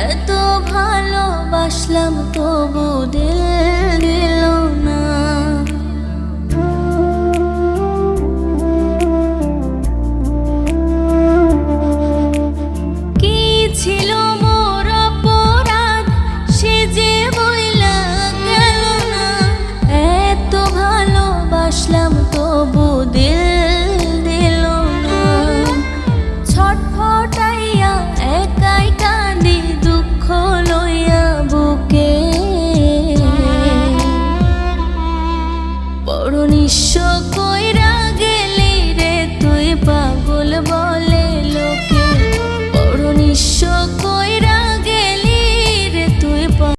এত ভালোবাসলাম, তবু দিল দিল না। কি ছিল মোর অপরাধ, সে যে বইলা গেল না। এত ভালোবাসলাম, তবু দিল অদৃশ্য কইরা গেলি রে তুই পাগল বলে লোকে। বড় নিঃস্ব